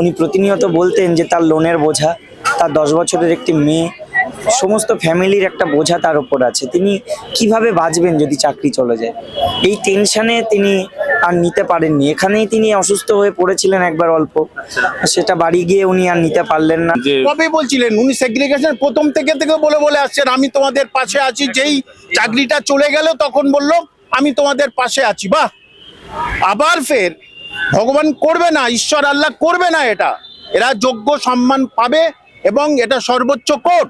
উনি প্রতিনিয়ত বলতেন যে তার লোনের বোঝা তার দশ বছরের একটি মেয়ে সমস্ত ফ্যামিলির একটা বোঝা তার উপর আছে। তিনি কীভাবে বাঁচবেন যদি চাকরি চলে যায়? এই টেনশানে তিনি আর নিতে পারেননি। এখানেই তিনি অসুস্থ হয়ে পড়েছিলেন একবার অল্প। সেটা বাড়ি গিয়ে উনি আর নিতে পারলেন না। কবে বলছিলেন? উনি সেগ্রিগেশন প্রথম থেকে থেকে বলে বলে আসছেন আমি তোমাদের পাশে আছি যেই চাকরিটা চলে গেল তখন বলল আমি তোমাদের পাশে আছি। বাহ! আবার ফের ভগবান করবে না, ঈশ্বর আল্লাহ করবে না এটা। এরা যোগ্য সম্মান পাবে এবং এটা সর্বোচ্চ কোর্ট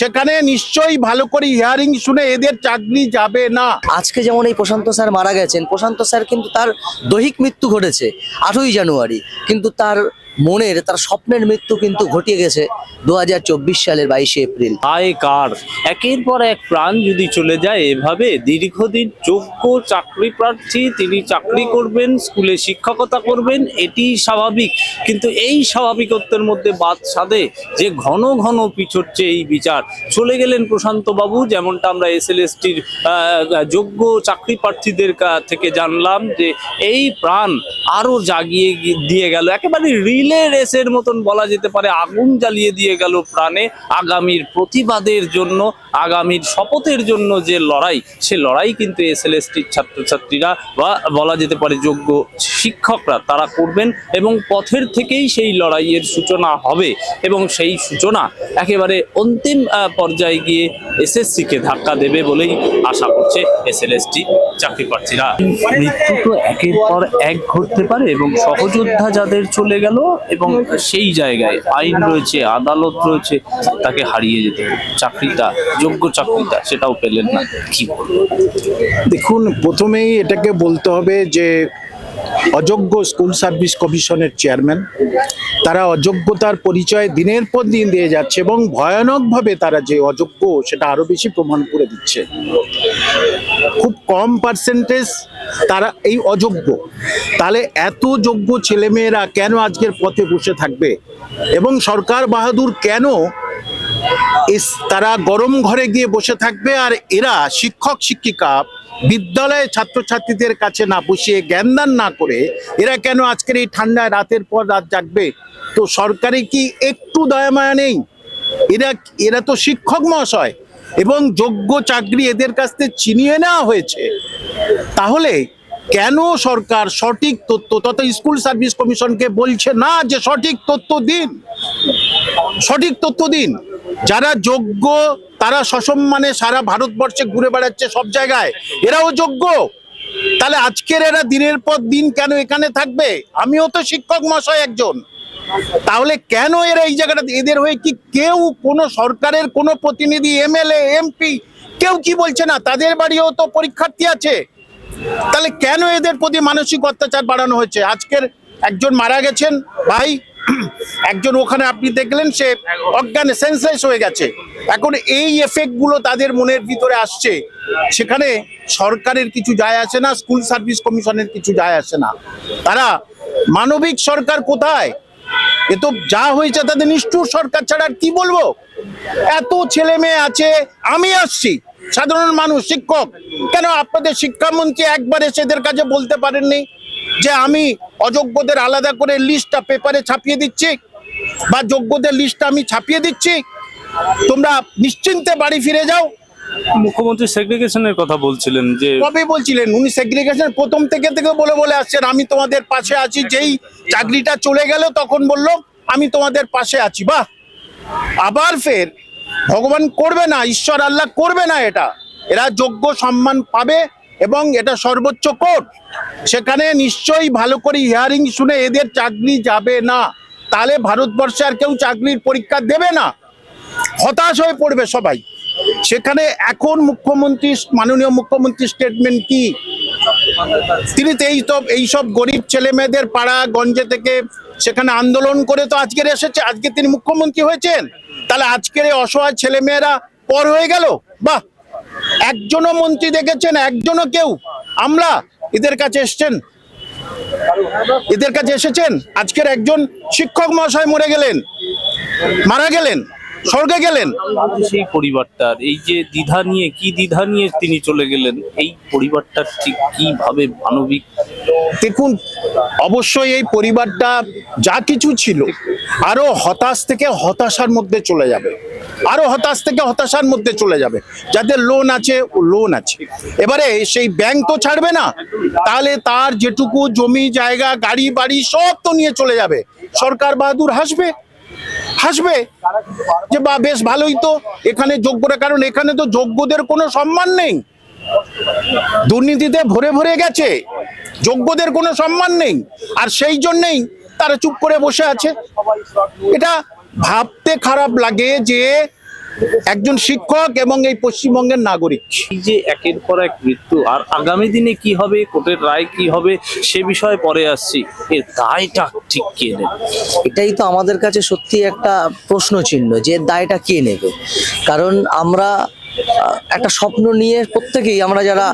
সেখানে নিশ্চয়ই ভালো করে হিয়ারিং শুনে এদের চাকরি যাবে না। আজকে যেমন এই প্রশান্ত স্যার মারা গেছেন, প্রশান্ত স্যার কিন্তু তার দৈহিক মৃত্যু ঘটেছে, আটই জানুয়ারি। কিন্তু তার মনের, তার স্বপ্নের মৃত্যু কিন্তু ঘটিয়ে গেছে দু হাজার চব্বিশ সালের বাইশে এপ্রিল। আয় কার? একের পর এক প্রাণ যদি চলে যায় এভাবে, দীর্ঘদিন যোগ্য চাকরি প্রার্থী তিনি চাকরি করবেন, স্কুলে শিক্ষকতা করবেন এটি স্বাভাবিক। কিন্তু এই স্বাভাবিকত্বের মধ্যে বাদ সাধে যে ঘন ঘন পিছচ্ছে এই বিচার। চলে গেলেন প্রশান্ত বাবু, যেমনটা আমরা এস এল এসটির যোগ্য চাকরি প্রার্থীদের থেকে জানলাম যে এই প্রাণ আরও জাগিয়ে দিয়ে গেল। একেবারে রিলে রেসের মতন বলা যেতে পারে, আগুন জ্বালিয়ে দিয়ে গেল প্রাণে। আগামীর প্রতিবাদের জন্য, আগামীর শপথের জন্য যে লড়াই, সে লড়াই কিন্তু এস এল ছাত্রছাত্রীরা বা বলা যেতে পারে যোগ্য শিক্ষকরা তারা করবেন এবং পথের থেকেই সেই লড়াইয়ের সূচনা হবে এবং সেই সূচনা একেবারে অন্তিম পর্যায়ে গিয়ে এসএসসিকে ধাক্কা দেবে বলেই আশা করছে এস এল চাকরি প্রার্থীরা। মৃত্যু তো একের পর এক ঘটতে পারে এবং সহযোদ্ধা যাদের চলে গেল এবং সেই জায়গায় আইন রয়েছে আদালত রয়েছে তাকে হারিয়ে যেতে চাকরিটা যোগ্য চাকরিটা সেটাও পেলেন না। কি দেখুন প্রথমেই এটাকে বলতে হবে যে অযোগ্য স্কুল সার্ভিস কমিশনের চেয়ারম্যান। তারা অযোগ্যতার পরিচয় দিনের পর দিন দিয়ে যাচ্ছে এবং ভয়ানকভাবে তারা যে অযোগ্য, সেটা আরও বেশি প্রমাণ করে দিচ্ছে। খুব কম পার্সেন্টেজ তারা এই অযোগ্য। তাহলে এত যোগ্য ছেলেমেয়েরা কেন আজকের পথে বসে থাকবে? এবং সরকার বাহাদুর কেন তারা গরম ঘরে গিয়ে বসে থাকবে? আর এরা শিক্ষক, শিক্ষিকা বিদ্যালয়ে ছাত্রছাত্রীদের কাছে না বসিয়ে জ্ঞানদান না করে এরা কেন আজকের এই ঠান্ডায় রাতের পর রাত জাগবে? তো সরকারি কি একটু দয়ামায়া নেই? এরা এরা তো শিক্ষক মহাশয় এবং যোগ্য চাকরি এদের কাছ থেকে চিনিয়ে নেওয়া হয়েছে। তাহলে কেন সরকার সঠিক তথ্য, তথা স্কুল সার্ভিস কমিশনকে বলছে না যে সঠিক তথ্য দিন? সঠিক তথ্য দিন। যারা যোগ্য, তারা সসম্মানে সারা ভারতবর্ষে ঘুরে বেড়াচ্ছে সব জায়গায়। এরাও যোগ্য। তাহলে আজকের এরা দিনের পর দিন কেন এখানে থাকবে? আমিও তো শিক্ষক মশাই একজন। তাহলে কেন এরা এই জায়গাটা, এদের হয়ে কি কেউ কোনো সরকারের কোনো প্রতিনিধি, এমএলএ, এমপি, কেউ কি বলছে না? তাদের বাড়িও তো পরীক্ষার্থী আছে। তাহলে কেন এদের প্রতি মানসিক অত্যাচার বাড়ানো হয়েছে? আজকের একজন মারা গেছেন, ভাই। একজন ওখানে আপনি দেখলেন সে অজ্ঞানে সেন্সলেস হয়ে গেছে। এখন এই এফেক্টগুলো তাদের মনের ভিতরে আসছে। সেখানে সরকারের কিছু যায় আসে না স্কুল সার্ভিস কমিশনের কিছু যায় আসে না। তারা মানবিক সরকার কোথায়? এ তো যা হয়েছে তাদের নিষ্ঠুর সরকার ছাড়া আর কি বলব? এত ছেলে মেয়ে আছে, আমি আসছি। সাধারণ মানুষ, শিক্ষক। কেন আপনাদের শিক্ষামন্ত্রী একবার এসে এদের কাছে বলতে পারেননি? যে আমি অযোগ্যদের আলাদা করে লিস্টটা পেপারে ছাপিয়ে দিচ্ছি বা যোগ্যদের লিস্টটা আমি ছাপিয়ে দিচ্ছি। তোমরা নিশ্চিন্তে বাড়ি ফিরে যাও। মুখ্যমন্ত্রী সেগ্রিগেশনের কথা বলছিলেন যে কবে বলছিলেন? উনি সেগ্রিগেশন প্রথম থেকে থেকে বলে বলে আসছেন আমি তোমাদের পাশে আছি যেই চাকরিটা চলে গেল তখন বলল আমি তোমাদের পাশে আছি। বাহ! আবার ফের ভগবান করবে না ঈশ্বর আল্লাহ করবে না এটা। এরা যোগ্য সম্মান পাবে এবং এটা সর্বোচ্চ কোর্ট। সেখানে নিশ্চয়ই ভালো করে হিয়ারিং শুনে এদের চাকরি যাবে না। তাহলে ভারতবর্ষে আর কেউ চাকরির পরীক্ষা দেবে না। হতাশ হয়ে পড়বে সবাই। সেখানে এখন মুখ্যমন্ত্রী, মাননীয় মুখ্যমন্ত্রী স্টেটমেন্ট কি? তিনি তো এই এইসব গরিব ছেলে মেয়েদের পাড়া, গঞ্জে থেকে সেখানে আন্দোলন করে তো আজকের এসেছে। আজকে তিনি মুখ্যমন্ত্রী হয়েছেন। তাহলে আজকের এই অসহায় ছেলে মেয়েরা পর হয়ে গেল? বাহ! একজনও মন্ত্রী দেখেছেন, একজনও কেউ। আমরা এদের কাছে এসছেন। এদের কাছে এসেছেন। আজকের একজন শিক্ষক মহাশয় মরে গেলেন। মারা গেলেন। স্বর্গে গেলেন? সেই পরিবারটার এই যে দ্বিধা নিয়ে কি দ্বিধা নিয়ে তিনি চলে গেলেন? এই পরিবারটার ঠিক কীভাবে মানবিক? দেখুন অবশ্যই এই পরিবারটা যা কিছু ছিল আরও হতাশ থেকে হতাশার মধ্যে চলে যাবে। আরও হতাশ থেকে হতাশার মধ্যে চলে যাবে। যাদের লোন আছে ও লোন আছে। এবারে সেই ব্যাংক তো ছাড়বে না। তাহলে তার যেটুকু জমি জায়গা গাড়ি বাড়ি সব তো নিয়ে চলে যাবে। সরকার বাহাদুর হাসবে। হাসবে? যে বা, বেশ ভালোই তো এখানে যোগ্যরা কারণ এখানে তো যোগ্যদের কোনো সম্মান নেই। দুর্নীতিতে ভরে ভরে গেছে। যোগ্যদের কোনো সম্মান নেই। আর সেই জন্যেই তারা চুপ করে বসে আছে। এটা ভাবতে খারাপ লাগে যে একজন শিক্ষক এবং এই পশ্চিমবঙ্গের নাগরিক। এই যে একের পর এক মৃত্যু আর আগামী দিনে কি হবে কোর্টের রায় কি হবে সে বিষয়ে পরে আসছি। এর দায়টা ঠিক কে নেবে? এটাই তো আমাদের কাছে সত্যি একটা প্রশ্ন চিহ্ন যে এর দায়টা কে নেবে? কারণ আমরা একটা স্বপ্ন নিয়ে প্রত্যেকেই আমরা যারা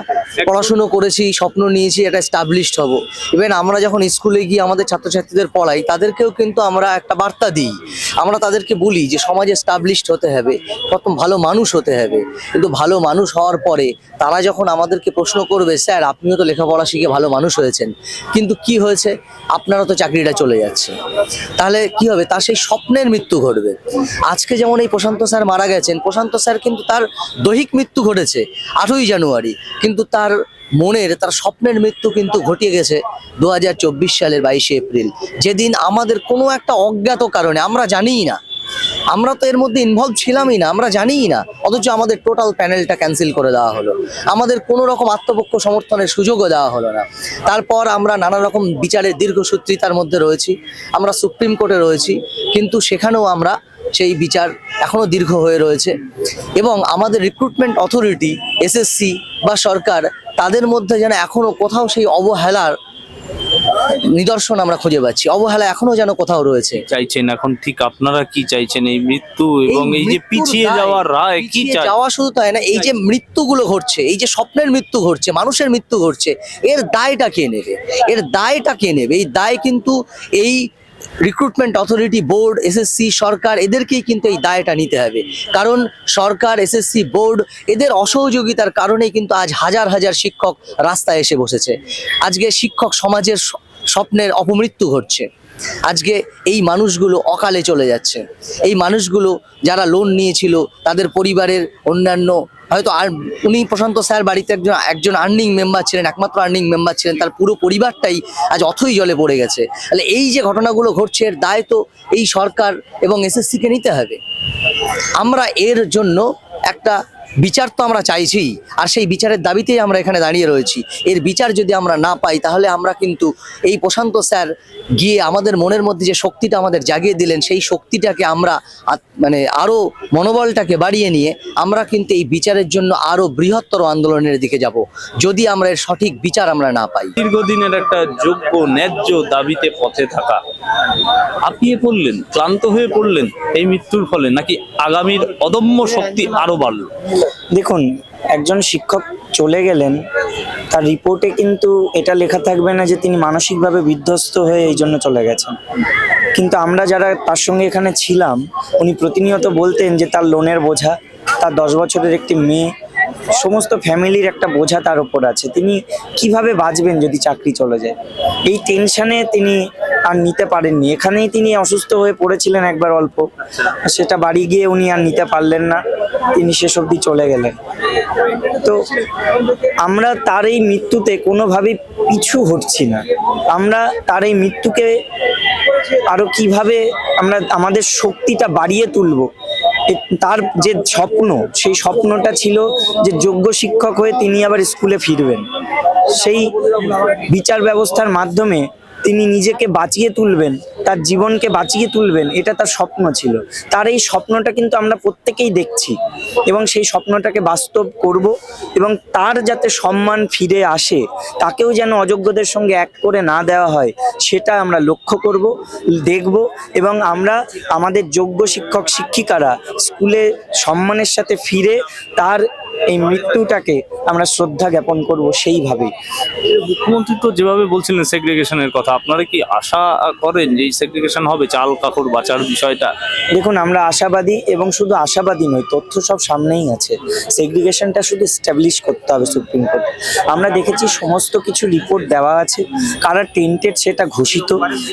পড়াশুনো করেছি, স্বপ্ন নিয়েছি এটা স্টাবলিশড হব। ইভেন আমরা যখন স্কুলে গিয়ে আমাদের ছাত্রছাত্রীদের পড়াই, তাদেরকেও কিন্তু আমরা একটা বার্তা দিই। আমরা তাদেরকে বলি যে, সমাজে স্টাবলিশড হতে হবে, প্রথম ভালো মানুষ হতে হবে। কিন্তু ভালো মানুষ হওয়ার পরে তারা যখন আমাদেরকে প্রশ্ন করবে, স্যার, আপনিও তো লেখাপড়া শিখে ভালো মানুষ হয়েছেন। কিন্তু কি হয়েছে? আপনারও তো চাকরিটা চলে যাচ্ছে। তাহলে কি হবে? তার সেই স্বপ্নের মৃত্যু ঘটবে। আজকে যেমন এই প্রশান্ত স্যার মারা গেছেন, প্রশান্ত স্যার কিন্তু তার দৈহিক মৃত্যু ঘটেছে আটই জানুয়ারি। কিন্তু তার মনের, তার স্বপ্নের মৃত্যু কিন্তু ঘটিয়ে গেছে দু হাজার চব্বিশ সালের বাইশে এপ্রিল। যেদিন আমাদের কোনো একটা অজ্ঞাত কারণে, আমরা জানিই না। আমরা তো এর মধ্যে ইনভলভ ছিলামই না, আমরা জানিই না। অথচ আমাদের টোটাল প্যানেলটা ক্যান্সেল করে দেওয়া হলো। আমাদের কোনো রকম আত্মপক্ষ সমর্থনের সুযোগও দেওয়া হলো না। তারপর আমরা নানা রকম বিচারের দীর্ঘসূত্রিতার মধ্যে রয়েছি। আমরা সুপ্রিম কোর্টে রয়েছি। কিন্তু সেখানেও আমরা সেই বিচার এখনও দীর্ঘ হয়ে রয়েছে। এবং আমাদের রিক্রুটমেন্ট অথরিটি এসএসসি বা সরকার তাদের মধ্যে যেন এখনও কোথাও সেই অবহেলার নিদর্শন আমরা খুঁজে পাচ্ছি। অবহেলা এখনও যেন কোথাও রয়েছে। চাইছেন এখন? ঠিক আপনারা কি চাইছেন এই মৃত্যু এবং এই যে পিছিয়ে যাওয়ার রায় কি চাই? যাওয়া শুধু তাই না এই যে মৃত্যুগুলো ঘটছে এই যে স্বপ্নের মৃত্যু ঘটছে মানুষের মৃত্যু ঘটছে এর দায়টা কে নেবে? এর দায়টা কে নেবে? এই দায় কিন্তু এই রিক্রুটমেন্ট অথরিটি বোর্ড এসএসসি সরকার, এদেরকেই কিন্তু এই দায়টা নিতে হবে। কারণ সরকার এসএসসি বোর্ড এদের অসহযোগিতার কারণেই কিন্তু আজ হাজার হাজার শিক্ষক রাস্তায় এসে বসেছে। আজকে শিক্ষক সমাজের স্বপ্নের অপমৃত্যু ঘটছে। আজকে এই মানুষগুলো অকালে চলে যাচ্ছে। এই মানুষগুলো যারা লোন নিয়েছিল, তাদের পরিবারের অন্যান্য, হয়তো আর উনি প্রশান্ত স্যার বাড়িতে একজন একজন আর্নিং মেম্বার ছিলেন, একমাত্র আর্নিং মেম্বার ছিলেন, তার পুরো পরিবারটাই আজ অথই জলে পড়ে গেছে। তাহলে এই যে ঘটনাগুলো ঘটছে, এর দায় তো এই সরকার এবং এসএসসিকে নিতে হবে। আমরা এর জন্য একটা বিচার তো আমরা চাইছি, আর সেই বিচারের দাবিতেই আমরা এখানে দাঁড়িয়ে রয়েছি। এর বিচার যদি আমরা না পাই, তাহলে আমরা কিন্তু এই প্রশান্ত স্যার গিয়ে আমাদের মনের মধ্যে যে শক্তিটা আমাদের জাগিয়ে দিলেন, সেই শক্তিটাকে আমরা মানে আরও মনোবলটাকে বাড়িয়ে নিয়ে আমরা কিন্তু এই বিচারের জন্য আরও বৃহত্তর আন্দোলনের দিকে যাব, যদি আমরা এর সঠিক বিচার আমরা না পাই। দীর্ঘদিনের একটা যোগ্য, ন্যায্য দাবিতে পথে থাকা হাঁপিয়ে পড়লেন ক্লান্ত হয়ে পড়লেন এই মৃত্যুর ফলে, নাকি আগামীর অদম্য শক্তি আরও বাড়লো? দেখুন, একজন শিক্ষক চলে গেলেন, তার রিপোর্টে কিন্তু এটা লেখা থাকবে না যে তিনি মানসিকভাবে বিধ্বস্ত হয়ে এই জন্য চলে গেছেন। কিন্তু আমরা যারা তার সঙ্গে এখানে ছিলাম, উনি প্রতিনিয়ত বলতেন যে তার লোনের বোঝা, তার দশ বছরের একটি মেয়ে সমস্ত ফ্যামিলির একটা বোঝা তার উপর আছে। তিনি কীভাবে বাঁচবেন যদি চাকরি চলে যায়? এই টেনশনে তিনি আর নিতে পারেননি। এখানেই তিনি অসুস্থ হয়ে পড়েছিলেন একবার অল্প। সেটা বাড়ি গিয়ে উনি আর নিতে পারলেন না। তিনি শেষ অবধি চলে গেলেন। তো আমরা তার এই মৃত্যুতে কোনোভাবেই পিছু হটছি না। আমরা তার এই মৃত্যুকে আরও কীভাবে আমরা, আমাদের শক্তিটা বাড়িয়ে তুলবো? তার যে স্বপ্ন, সেই স্বপ্নটা ছিল যে যোগ্য শিক্ষক হয়ে তিনি আবার স্কুলে ফিরবেন। সেই বিচার ব্যবস্থার মাধ্যমে তিনি নিজেকে বাঁচিয়ে তুলবেন, তার জীবনকে বাঁচিয়ে তুলবেন, এটা তার স্বপ্ন ছিল। তার এই স্বপ্নটা কিন্তু আমরা প্রত্যেকেই দেখছি এবং সেই স্বপ্নটাকে বাস্তব করব এবং তার যাতে সম্মান ফিরে আসে, তাকেও যেন অযোগ্যদের সঙ্গে এক করে না দেওয়া হয়, সেটা আমরা লক্ষ্য করব, দেখব এবং আমরা আমাদের যোগ্য শিক্ষক শিক্ষিকারা স্কুলে সম্মানের সাথে ফিরে তার এই মৃত্যুটাকে আমরা শ্রদ্ধা জ্ঞাপন করব সেইভাবেই। মুখ্যমন্ত্রী তো যেভাবে বলছিলেন সেগ্রিগেশনের কথা, আপনারা কি আশা করেন যে এই সেগ্রিগেশন হবে? চাল কাকুর বাঁচার বিষয়টা? দেখুন, আমরা আশাবাদী এবং শুধু আশাবাদী নই, তথ্য সব সামনেই আছে। সেগ্রিগেশনটা শুধু স্টাবলিশ করতে হবে সুপ্রিম কোর্টে আমরা দেখেছি সমস্ত কিছু রিপোর্ট দেওয়া আছে, কারা টেন্টেড সেটা ঘোষিত।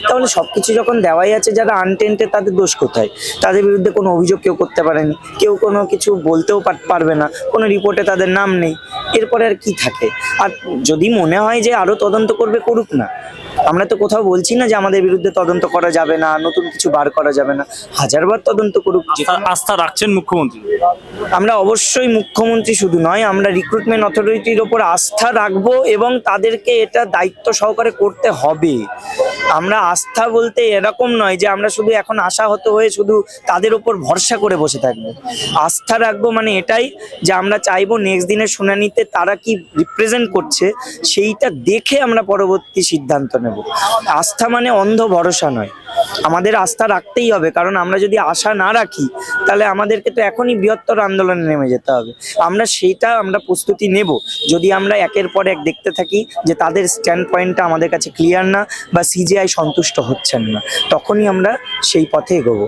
তাহলে সব কিছু যখন দেওয়াই আছে, যারা আনটেন্টেড তাদের দোষ কোথায়? তাদের বিরুদ্ধে কোনো অভিযোগ কেউ করতে পারেনি। কেউ কোনো কিছু বলতেও পারবে না। কোনো রিপোর্টে তাদের নাম নেই। এরপরে আর কি থাকে? আর যদি মনে হয় যে আরও তদন্ত করবে করুক না। আমরা তো কোথাও বলছি না যে আমাদের বিরুদ্ধে তদন্ত করা যাবে না নতুন কিছু বার করা যাবে না। হাজারবার তদন্ত করুক আস্থা রাখছেন মুখ্যমন্ত্রী? আমরা অবশ্যই মুখ্যমন্ত্রী শুধু নয় আমরা রিক্রুটমেন্ট অথরিটির ওপর আস্থা রাখব এবং তাদেরকে এটা দায়িত্ব সহকারে করতে হবে। আমরা আস্থা বলতে এরকম নয় যে আমরা শুধু এখন আশাহত হয়ে শুধু তাদের উপর ভরসা করে বসে থাকব। আস্থা রাখব মানে এটাই যে আমরা চাইব নেক্সট দিনের শুনানিতে তারা কি রিপ্রেজেন্ট করছে সেইটা দেখে আমরা পরবর্তী সিদ্ধান্ত নেব। আস্থা মানে অন্ধ ভরসা নয়। আমাদের আস্থা রাখতেই হবে, কারণ আমরা যদি আশা না রাখি, তাহলে আমাদেরকে তো এখনই বৃহত্তর আন্দোলনে নেমে যেতে হবে। আমরা সেইটা আমরা প্রস্তুতি নেব। যদি আমরা একের পর এক দেখতে থাকি যে তাদের স্ট্যান্ড পয়েন্টটা আমাদের কাছে ক্লিয়ার না বা সিজিআই সন্তুষ্ট হচ্ছেন না তখনই আমরা সেই পথে এগোবো।